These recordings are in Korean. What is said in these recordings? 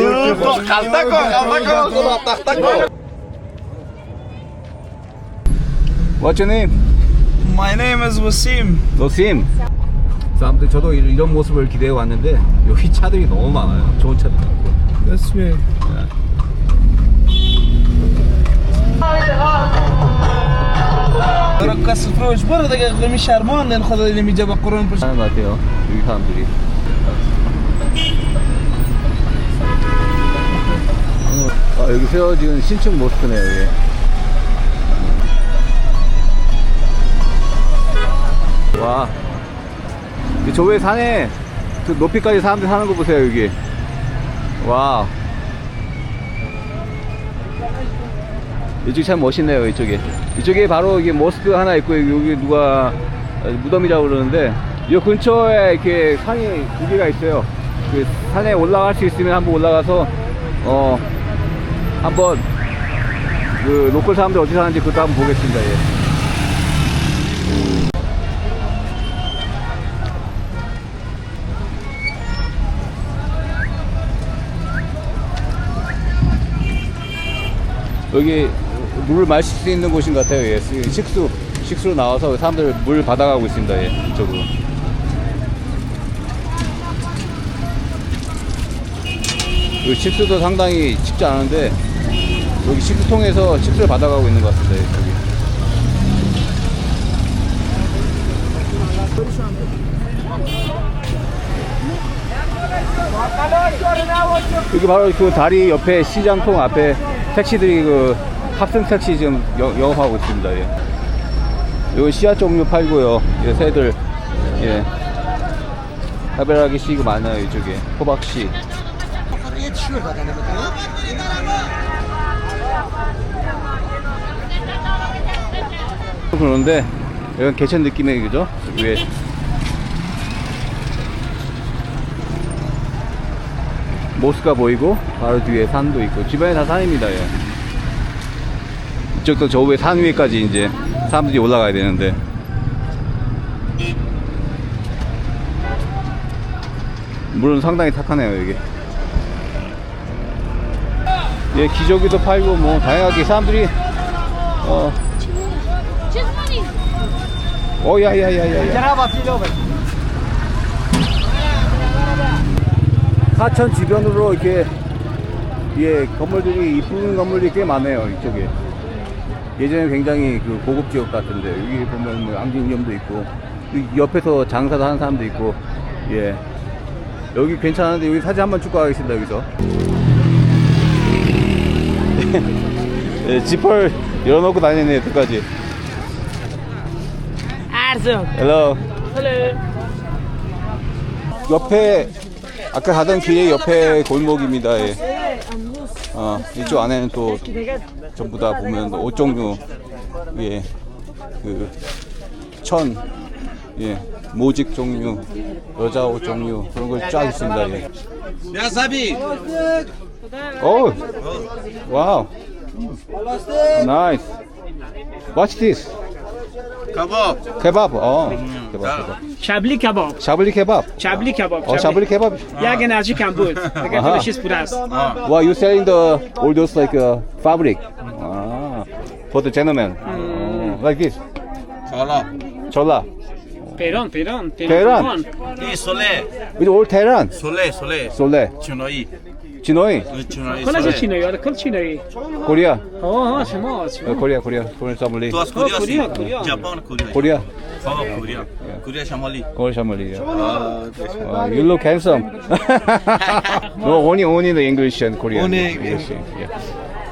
Kalta ko, kalta ko, taktak ko. What's your name? My name is Wasim. 노심. 아무튼 저도 이- 이런 모습을 기대해 왔는데 여기 차들이 너무 많아요. 좋은 차들 많고. This way. ركز فروش برا دقيقة غمي شرمان لأن خذ اللي ميجاب قرون برش 하는 것 같아요. 여기 사람들이. 여기 세워진 신축 모스크네요. 여기. 와, 이 저왜 산에 그 높이까지 사람들 사는 거 보세요 여기. 와. 이쪽이 참 멋있네요 이쪽에 이쪽에 바로 이게 모스크 하나 있고 여기 누가 무덤이라고 그러는데 이 근처에 이렇게 산이 두 개가 있어요 그 산에 올라갈 수 있으면 한번 올라가서 어 한번 그 로컬 사람들 어디 사는지 그것도 한번 보겠습니다 예. 여기 물을 마실 수 있는 곳인 것 같아요. 예. 식수 식수로 나와서 사람들 물 받아가고 있습니다. 예. 이쪽으로. 이 식수도 상당히 쉽지 않은데 여기 식수통에서 식수를 받아가고 있는 것. 예, 여기. 여기 바로 그 다리 옆에 시장통 앞에 택시들이 그 탑승 택시 지금 영- 영업하고 있습니다. 예. 여기 씨앗 종류 팔고요. 예, 새들 예. 하베라기 씨가 많아요 이쪽에 호박 씨. 그런데 여기 개천 느낌의 그죠? 위에 모스가 보이고 바로 뒤에 산도 있고 주변에 다 산입니다. 예. 이쪽도 저 위에 산 위에까지 이제 사람들이 올라가야 되는데 물은 상당히 탁하네요 여기. 예 기저귀도 팔고 뭐 다양하게 사람들이 어 오야야야야야. 하천 주변으로 이렇게 예 건물들이 이쁜 건물이 꽤 많아요 이쪽에. 예전에 굉장히 그 고급 지역 같은데 여기 보면 뭐 안경점도 있고 옆에서 장사도 하는 사람도 있고 예. 여기 괜찮은데 여기 사진 한번 찍고 가겠습니다 여기서. 예, 지퍼를 열어놓고 다니네 여태까지 헬로 Hallo. 옆에 아까 가던 길의 옆에 골목입니다. 예. 어, 이쪽 안에는 또 전부 다 보면 옷 종류, 예, 그, 천, 예, 모직 종류, 여자 옷 종류 그런 걸 쫙 있습니다. 예. Zabi. 오, 와우, 나이스. What's this? Kebap. Kebap. Aa. Hmm. Kebap. kebap. Şabli kebap. Şabli kebap. Şabli kebap. Oh, şabli kebap. Ya genelci kambul. Karışız biraz. Wow, you selling the all those like uh, fabric. Ah. For the gentleman. Hmm. Oh, Like this. Chola. Chola. Peron, Peron, Peron. Peron. Sole. With all Tehran. Sole, Sole. Sole. Chunoi. 진호이 하나씩 치네요. 아, 큰 치네요. 코리아. 어, 어, 정말. 코리아, Korea, 코리아 샤멀리. 또아 Korea, Korea, Japan, Korea. Korea. 코리아. Korea. Korea, 코리아 Korea. 코리아 샤멀리. 아, you look handsome. no, only only the English and Korean. Only English. Yeah.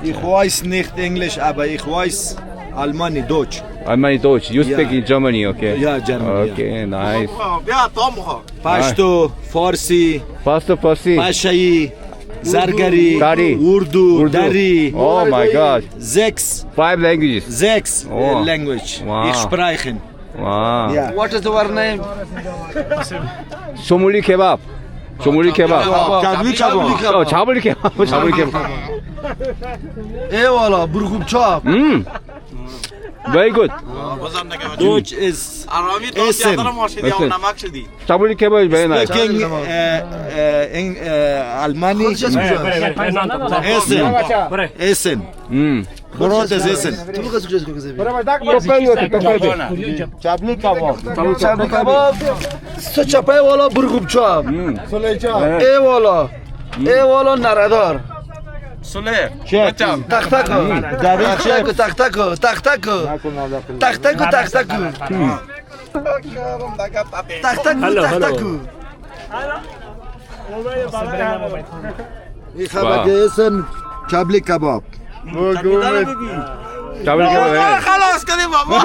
Ich weiß nicht Englisch, aber ich weiß Almani Deutsch. Almani Deutsch. You speak yeah. in Germany, okay? Yeah, Germany. Okay, yeah. nice. Yeah, Tom. Pashto, Farsi. Pashto, Farsi. Pashai. Zargari, Dari. Urdu, Urdu. Dari. Oh my God. Sechs, Five languages. sechs Oh. uh, language. Wow. Ich spreche. Wow. Yeah. What is your name? 소물리 케밥. 조물리 케밥. Kabli kabab. 어, 자블리 케밥. 자블리 케밥. Eyvallah, burgum çap. 음. Very good. Dutch is Essen. Stabuli kebab is very nice. Speaking uh, uh, uh, Almani. Essen. Essen. Mm. Is Essen. Kebab. Chabli kebab. So chapai wala burgup chab. E wala. E wala naradar. Sule, Tachtaku, tachtaku, tachtaku, tachtaku, tachtaku, tachtaku. Tachtaku, tachtaku. Ich habe gegessen Kabli Kebab. Kabli Kebab. خلاص کردی بابا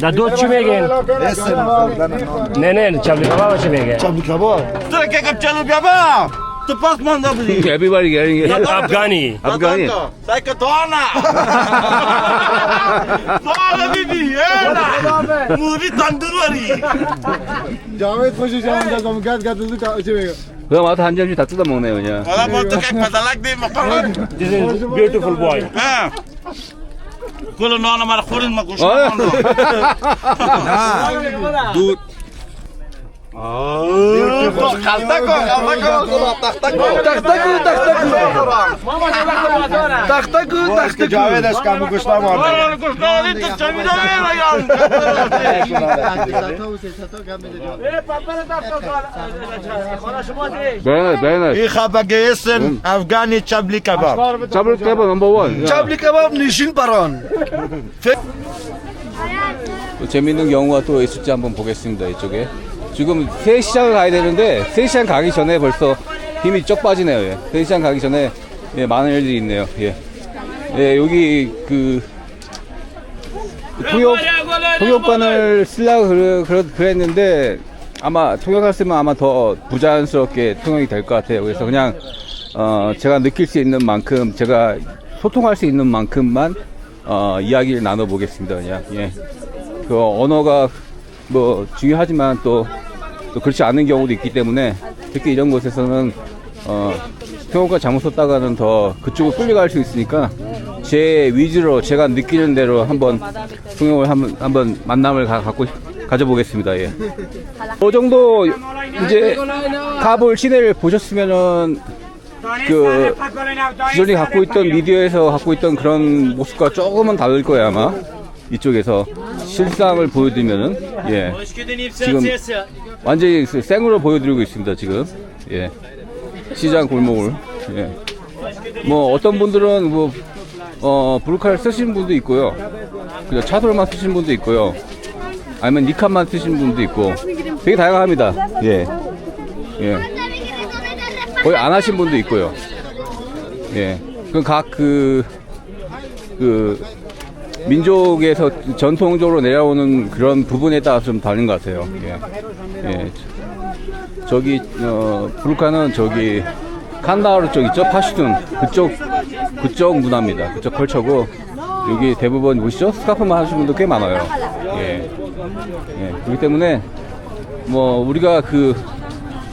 در دو چی میگین؟ نه نه چابلی کباب چی میگین؟ چابلی کباب تو که کباب چابلی کباب department apa sih? Everybody getting it. Afghani. Afghani. Saya. Soalnya bibi, enak. Muri tanduari. Jamet masih jalan jalan gad gad itu kau cewek. 그럼 와서 한 점씩 다 뜯어 먹네요 그냥. 아, 뭐 어떻게 바닥락대 막 빨라. This is beautiful boy. 아. 그걸 nona 말 코린 막 بله بله این خبه گیستن افغانی چبلی کباب چبلی کباب نمبر وان چبلی کباب نشین پران 재밌는 경우가 또 있을지 한번 보겠습니다 이쪽에 지금 세시장 가야 되는데, 세시장 가기 전에 벌써 힘이 쩍 빠지네요, 예. 세시장 가기 전에, 예, 많은 일들이 있네요, 예. 예, 여기 그, 통역, 통역관을 쓰려고 그래, 그랬는데, 아마 통역했으면 아마 더 부자연스럽게 통역이 될 것 같아요. 그래서 그냥, 어, 제가 느낄 수 있는 만큼, 제가 소통할 수 있는 만큼만, 어, 이야기를 나눠보겠습니다, 그냥, 예. 그 언어가 뭐 중요하지만 또, 또 그렇지 않은 경우도 있기 때문에 특히 이런 곳에서는 어, 통역가 잘못 썼다가는 더 그쪽으로 끌려갈 수 있으니까 제 위주로 제가 느끼는 대로 한번 통역을 한번, 한번 만남을 가, 갖고 가져보겠습니다. 예. 그 정도 이제 카불 시내를 보셨으면은 그 기존에 갖고 있던 미디어에서 갖고 있던 그런 모습과 조금은 다를 거예요 아마 이쪽에서 실상을 보여드리면은 예. 지금 완전히 그 생으로 보여드리고 있습니다 지금. 예. 시장 골목을. 예뭐 어떤 분들은 뭐 어 브루카를 쓰시는 분도 있고요. 그냥 차돌만 쓰시는 분도 있고요. 아니면 니칸만 쓰시는 분도 있고. 되게 다양합니다. 예. 예. 거의 안 하신 분도 있고요. 예. 그각 그, 그, 민족에서 전통적으로 내려오는 그런 부분에 따라 좀 다른 것 같아요. 예. 예. 저기, 어, 부르카는 저기, 칸다하르 쪽 있죠? 파슈툰. 그쪽, 그쪽 문화입니다. 그쪽 컬처고, 여기 대부분 보시죠? 스카프만 하시는 분도 꽤 많아요. 예. 예. 그렇기 때문에, 뭐, 우리가 그,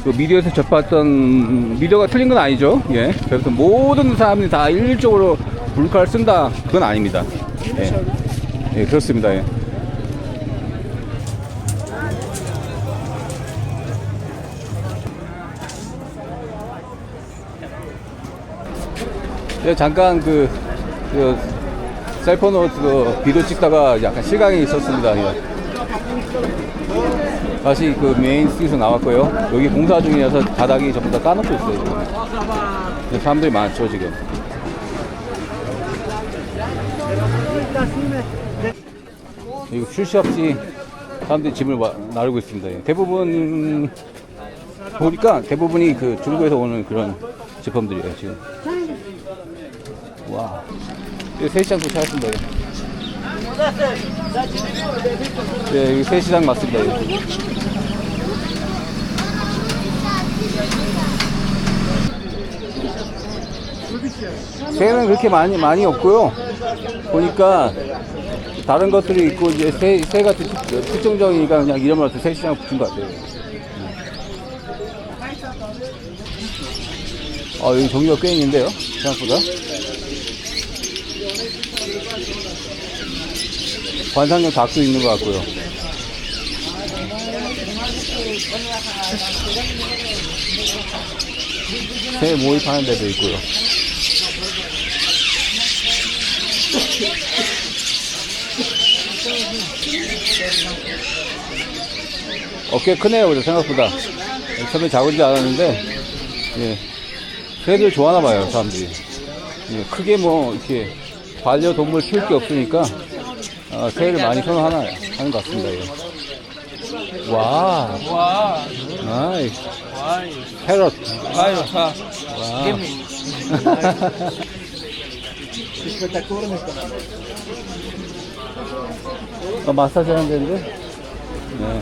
그 미디어에서 접했던 미디어가 틀린 건 아니죠. 예. 그래서 모든 사람들이 다 일률적으로 불카를 쓴다. 그건 아닙니다. 예. 예, 그렇습니다. 예. 예, 잠깐 그, 그 셀폰으로 그 비디오 찍다가 약간 실강이 있었습니다. 예. 다시 그 메인 스트리트에서 나왔고요. 여기 공사 중이라서 바닥이 전부 다 까놓고 있어요. 지금. 근데 사람들이 많죠 지금. 이거 쉴새 없이 사람들이 짐을 와- 나르고 있습니다. 예. 대부분 보니까 대부분이 그 중국에서 오는 그런 제품들이에요 지금. 와. 이거 세시장 도착했습니다. 예. 네, 여기 세시장 맞습니다. 여기. 새는 그렇게 많이 많이 없고요. 보니까 다른 것들이 있고 이제 새 새가 특, 특정적이니까 그냥 이름을 새 시장 붙인 것 같아요. 아 여기 종류가 꽤 있는데요, 생각보다. 관상용 닭도 있는 것 같고요. 새 모입하는 데도 있고요. 어, 꽤 크네요, 그래, 생각보다. 처음에 작은 줄 알았는데, 예. 새들 좋아하나 봐요, 사람들이. 예, 크게 뭐, 이렇게, 반려동물 키울 게 없으니까, 아, 새를 많이 선호하나, 하는 것 같습니다, 예. 와. 와. 나이. 패럿. 아유, 자. 와. 어, 마사지 하는 데인데? 네.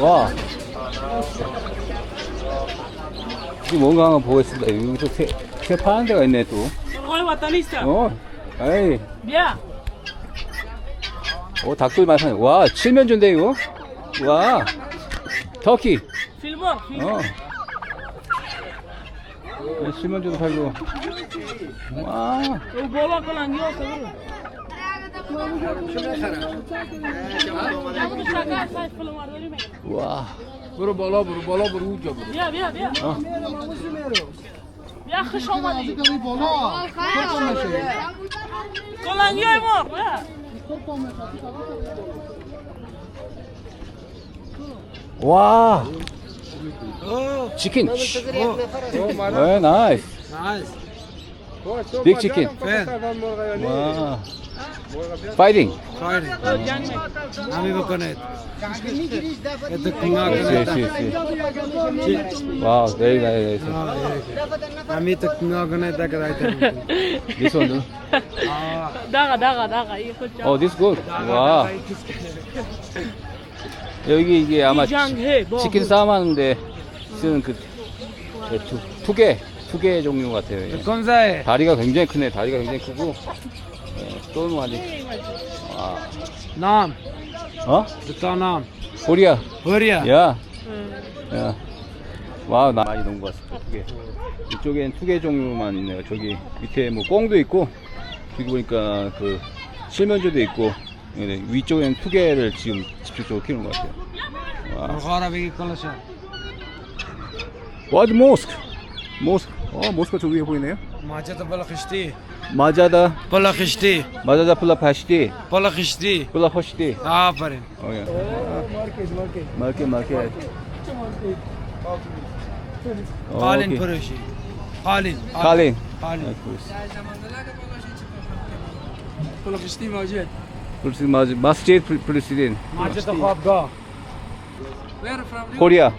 와. 지금 뭔가 한번 보겠습니다. 여기서 새, 새 파는 데가 있네, 또. Oi, batalista. 어, 에이. Bien. 오, 닭들 많아. 와, 칠면조인데, 이거? 와. 터키. Filmou, filmou. 어. 네, 칠면조도 팔고. 와. O bolo com languinho, tá vendo? 와. برو بالا برو بالا برو اونجا برو Viens, viens, viens. 어. Viens, خش اومدی. Com languinho, amor. Viens. Chicken. Ouais, nice. Nice. Big chicken. Wow. Fighting. Fighting. Ami va connaître. Wow, very nice. Ami tak na connaître tak right. This one. Daga daga daga. Oh, this good. Wow. 여기 이게 아마 치킨 싸움 하는데 쓰는 그 네, 투개 투개 종류 같아요. 예. 건사에 다리가 굉장히 크네. 다리가 굉장히 크고 예, 또는 완전 뭐 아, 남 어? 듣다 남 코리아 허리야 야. 야. 와, 나 많이 넘은 것 같습니다. 두 개. 이쪽엔 두 개 종류만 있네요. 저기 밑에 뭐 꽁도 있고, 여기 보니까 그 실면조도 있고, 위쪽에는 두 개를 지금 집중적으로 키우는 것 같아요. 와. 어, वो आज mosque mosque हाँ मोस्क पर चुकी है कोई नहीं Macada Balakışti. माजादा Balakışti. माजादा पुला फैशटी Balakışti. पुला खुशटी Aferin. मर्के मर्के Kalin okay. Proje. Kalin. Kalin. Kalin. Balakışti Macet. Polisi mazi masjid polisi Macada Khabga. Where from? Korea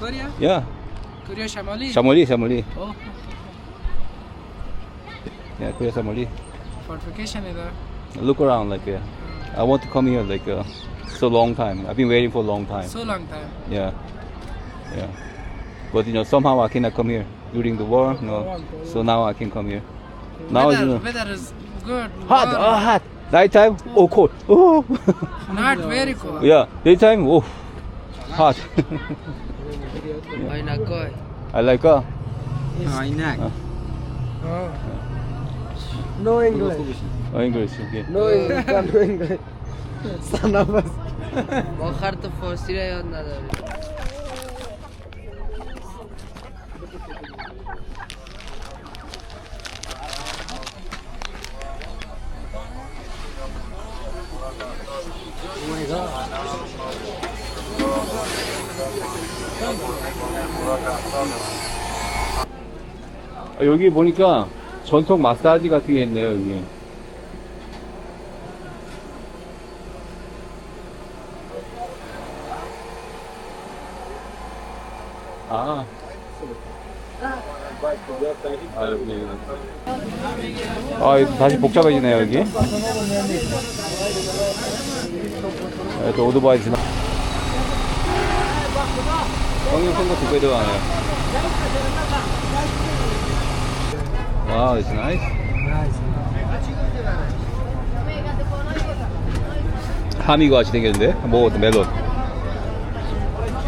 Korea? ya Kuria Shamoli. Shamoli, Shamoli. Oh. yeah, Kuria Shamoli. For vacation either. Look around, like yeah. I want to come here, like uh, so long time. I've been waiting for a long time. So long time. Yeah, yeah. But you know, somehow I cannot come here during the war. You no, know, so now I can come here. Now you know, weather is good. Hot, oh, hot. Nighttime, oh cold. Oh. Not very cold. Yeah, daytime, oh, hot. Aynakoi. Aynakoi? Yes. Oh, Aynak. Oh. No English. Ah. No English, okay. No English, no English. Sana bas. Bakar to. Oh my god. 여기 보니까 전통 마사지 같은 게 있네요, 여기. 아. 아, 여기. 아, 이거 다시 복잡해지네요, 여기. 아, 또 오토바이 지나. 형님 선거 두배 들어가네요. Wow, it's nice. 하미가 같이 생겼는데? 먹어도 멜론.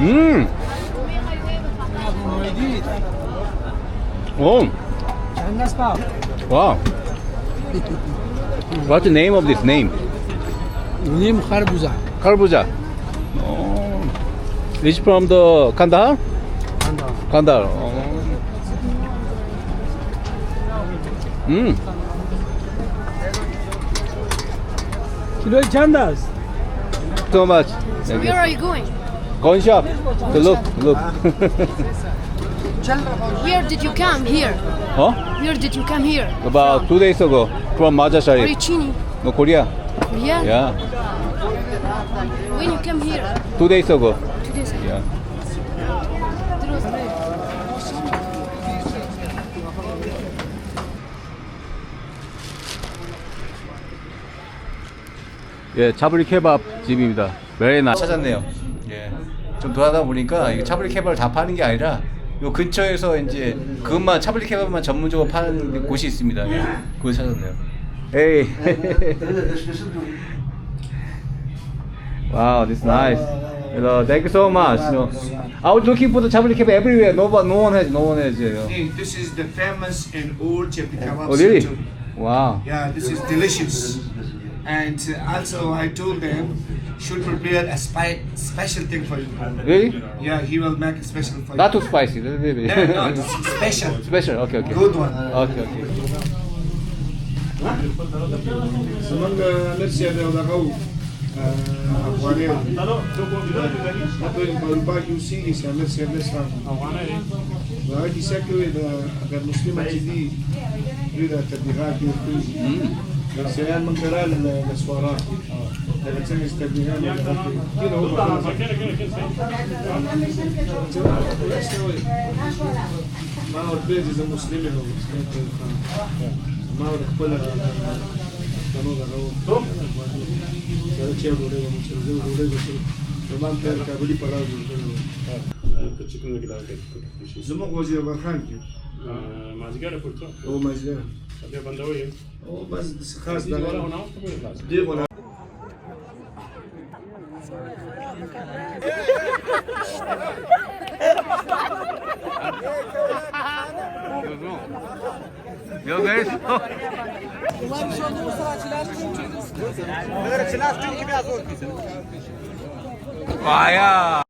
음! 오! 와우. What's the name of this name? Kharbuza. Karbuja. Oh. This from the Kandahar? Kandahar. Kandahar. Oh. Mm. Kilo chandas. So much. Where are you going? Gun shop. To look, look. Where did you come here? huh? Where did you come here? About two days ago from Maja Sharif. Oricini. No, Korea. Korea? Yeah. When you come here? Two days ago. Yeah. 예, 차브리 케밥 집입니다. 메레나 찾았네요. 예. 좀 돌아다 보니까 이게 차브리 케밥을 다 파는 게 아니라 요 근처에서 이제 그것만 차브리 케밥만 전문적으로 파는 곳이 있습니다. 예. 그걸 찾았네요. 에이. wow, this is nice. Know, thank you so much. Know, I was looking for the chabli kebab everywhere. No, one- no one has, no one has. Know. This is the famous and old chapli kebab Oh, really? center. Wow. Yeah, this is delicious. And uh, also, I told them should prepare a spi- special thing for you. Really? Yeah, he will make a special for Not you. too spicy. bit. No, no, it's special. Special. Okay, okay. Good one. Okay, okay. Semang merci افغانان په اروپا یو سیریز عمل سیریز هم افغانان دا چې څکه وي دا اگر مسلمان چې دي دوی دا تبلیغات یو کوي دا سیان من قرال د سوارا دا څنګه استبلیغات یو کوي کله هو ما ورته دي زموږ مسلمانو ما ورته خپل دا نو دا نو کوچنۍ کې دا کوي زموږ وزیر خان کې مازیګر پورته او مازیګر بیا بندوي او بس خاص دا دی ولا Yo, guys. 와야.